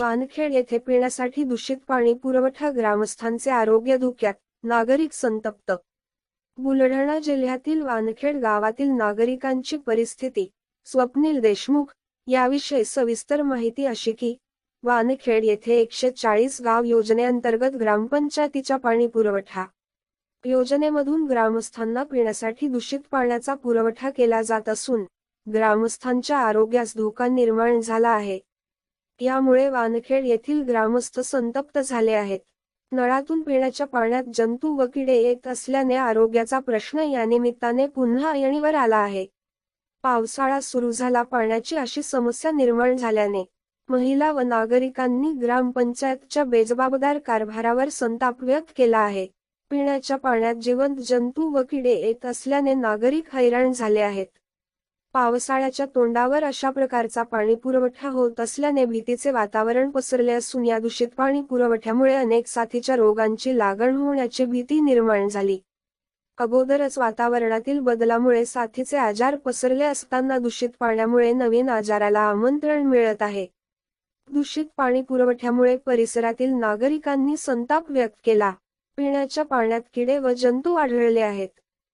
वानखेड येथे पिण्यासाठी दूषित पाणी पुरवठा ग्रामस्थांचे आरोग्य धोक्यात नागरिक संतप्त. बुलढाणा जिल्ह्यातील वानखेड गावातील नागरिकांची परिस्थिती स्वप्नील देशमुख याविषयी सविस्तर माहिती अशी की वानखेड येथे एकशे चाळीस गाव योजनेअंतर्गत ग्रामपंचायतीच्या पाणी पुरवठा योजनेमधून ग्रामस्थांना पिण्यासाठी दूषित पाण्याचा पुरवठा केला जात असून ग्रामस्थांच्या आरोग्यास धोका निर्माण झाला आहे. यामुळे वानखेड येथील ग्रामस्थ संतप्त झाले आहेत. नळातून पिण्याच्या पाण्यात जंतू व किडे येत असल्याने आरोग्याचा प्रश्न या निमित्ताने पुन्हा ऐरणीवर आला आहे. पावसाळा सुरू झाला पाण्याची अशी समस्या निर्माण झाल्याने महिला व नागरिकांनी ग्रामपंचायतच्या बेजबाबदार कारभारावर संताप व्यक्त केला आहे. पिण्याच्या पाण्यात जिवंत जंतू व किडे येत असल्याने नागरिक हैराण झाले आहेत. पावसाळ्याच्या तोंडावर अशा प्रकारचा पाणी पुरवठा होत असल्याने भीतीचे वातावरण पसरले असून या दूषित पाणी पुरवठ्यामुळे अनेक साथीच्या रोगांची लागण होण्याची भीती निर्माण झाली. अगोदरच वातावरणातील बदलामुळे साथीचे आजार पसरले असताना दूषित पाण्यामुळे नवीन आजाराला आमंत्रण मिळत आहे. दूषित पाणी पुरवठ्यामुळे परिसरातील नागरिकांनी संताप व्यक्त केला. पिण्याच्या पाण्यात किडे व जंतू आढळले आहेत.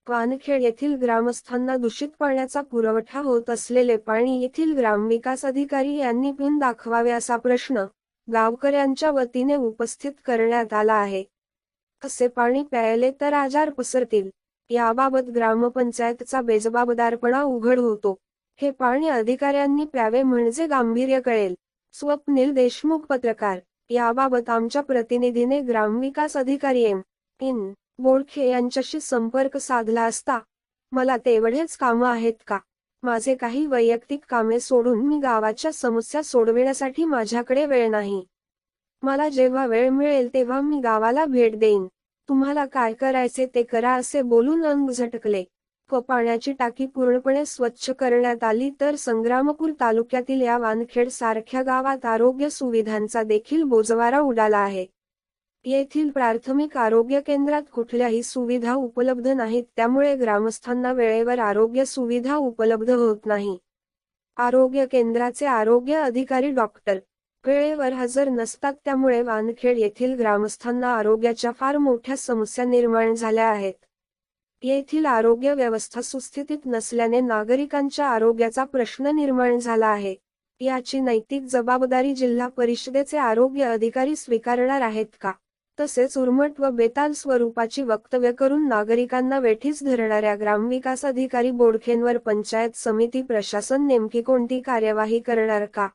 पानखेड येथील ग्रामस्थांना दूषित पाण्याचा पुरवठा होत असलेले पाणी येथील ग्रामविकास अधिकारी यांनी पिऊन दाखवावे असा प्रश्न गावकऱ्यांच्या वतीने उपस्थित करण्यात आला आहे. असे पाणी प्यायले तर आजार पसरतील. याबाबत ग्रामपंचायतचा बेजबाबदारपणा उघड होतो. हे पाणी अधिकाऱ्यांनी प्यावे म्हणजे गांभीर्य कळेल. स्वप्नील देशमुख पत्रकार याबाबत आमच्या प्रतिनिधीने ग्रामविकास अधिकारी एम. इन बोडखे यांच्याशी संपर्क साधला असता मला तेवढेच कामं आहेत का? माझे काही वैयक्तिक कामे सोडून मी गावाच्या समस्या सोडविण्यासाठी माझ्याकडे वेळ नाही. मला जेव्हा वेळ मिळेल तेव्हा मी गावाला भेट देईन. तुम्हाला काय करायचे ते करा असे बोलून अंग झटकले. व पाण्याची टाकी पूर्णपणे स्वच्छ करण्यात आली तर संग्रामपूर तालुक्यातील या वानखेड सारख्या गावात आरोग्य सुविधांचा देखील बोजवारा उडाला आहे. येथील प्राथमिक आरोग्य केंद्रात कुठल्याही सुविधा उपलब्ध नाहीत त्यामुळे ग्रामस्थांना वेळेवर आरोग्य सुविधा उपलब्ध होत नाही. आरोग्य केंद्राचे आरोग्य अधिकारी डॉक्टर वेळेवर हजर नसतात त्यामुळे वानखेड येथील ग्रामस्थांना आरोग्याच्या फार मोठ्या समस्या निर्माण झाल्या आहेत. येथील आरोग्य व्यवस्था सुस्थितीत नसल्याने नागरिकांच्या आरोग्याचा प्रश्न निर्माण झाला आहे. याची नैतिक जबाबदारी जिल्हा परिषदेचे आरोग्य अधिकारी स्वीकारणार आहेत का? तसेच उर्मट व बेताल स्वरूपाची वक्तव्य करून नागरिकांना वेठीस धरणाऱ्या ग्रामविकास अधिकारी बोडखेंवर पंचायत समिती प्रशासन नेमकी कोणती कार्यवाही करणार का?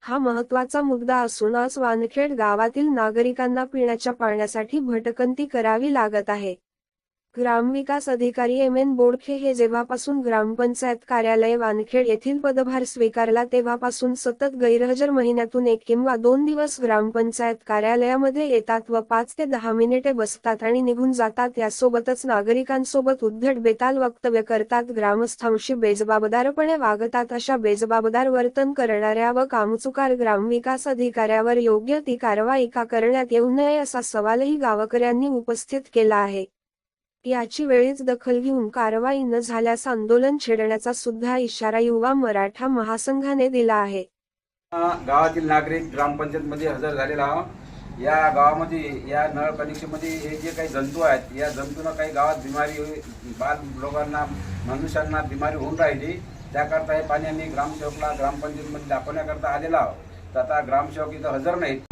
हा महत्त्वाचा मुद्दा असून आज वानखेड गावातील नागरिकांना पिण्याच्या पाण्यासाठी भटकंती करावी लागत आहे. ग्रामविकास अधिकारी एम एन बोडखे हे जेव्हापासून ग्रामपंचायत कार्यालय वानखेड येथील पदभार स्वीकारला तेव्हापासून सतत गैरहजर महिन्यातून एक किंवा दोन दिवस ग्रामपंचायत कार्यालयामध्ये येतात व पाच ते दहा मिनिटे बसतात आणि निघून जातात. यासोबतच नागरिकांसोबत उद्धट बेताल वक्तव्य करतात. ग्रामस्थांशी बेजबाबदारपणे वागतात अशा बेजबाबदार वर्तन करणाऱ्या व कामचुकार ग्रामविकास अधिकाऱ्यावर योग्य ती कारवाई का करण्यात येऊ नये असा सवालही गावकऱ्यांनी उपस्थित केला आहे. याची वेळीच दखल घेऊन कारवाई न झाल्यास आंदोलन छेडण्याचा सुद्धा इशारा युवा मराठा महासंघाने दिला आहे. गावातील नागरिक ग्रामपंचायतमध्ये हजर झालेला आहो या गावामध्ये या नळ कनेक्शनमध्ये हे जे काही जंतू आहेत या जंतूंना काही गावात बिमारी बाल लोकांना मनुष्यांना बिमारी होऊन राहिली. त्याकरता हे पाणी आम्ही ग्रामसेवकला ग्रामपंचायतमध्ये दाखवण्याकरता आलेला आहोत. तर आता ग्रामसेवक इथं हजर नाहीत.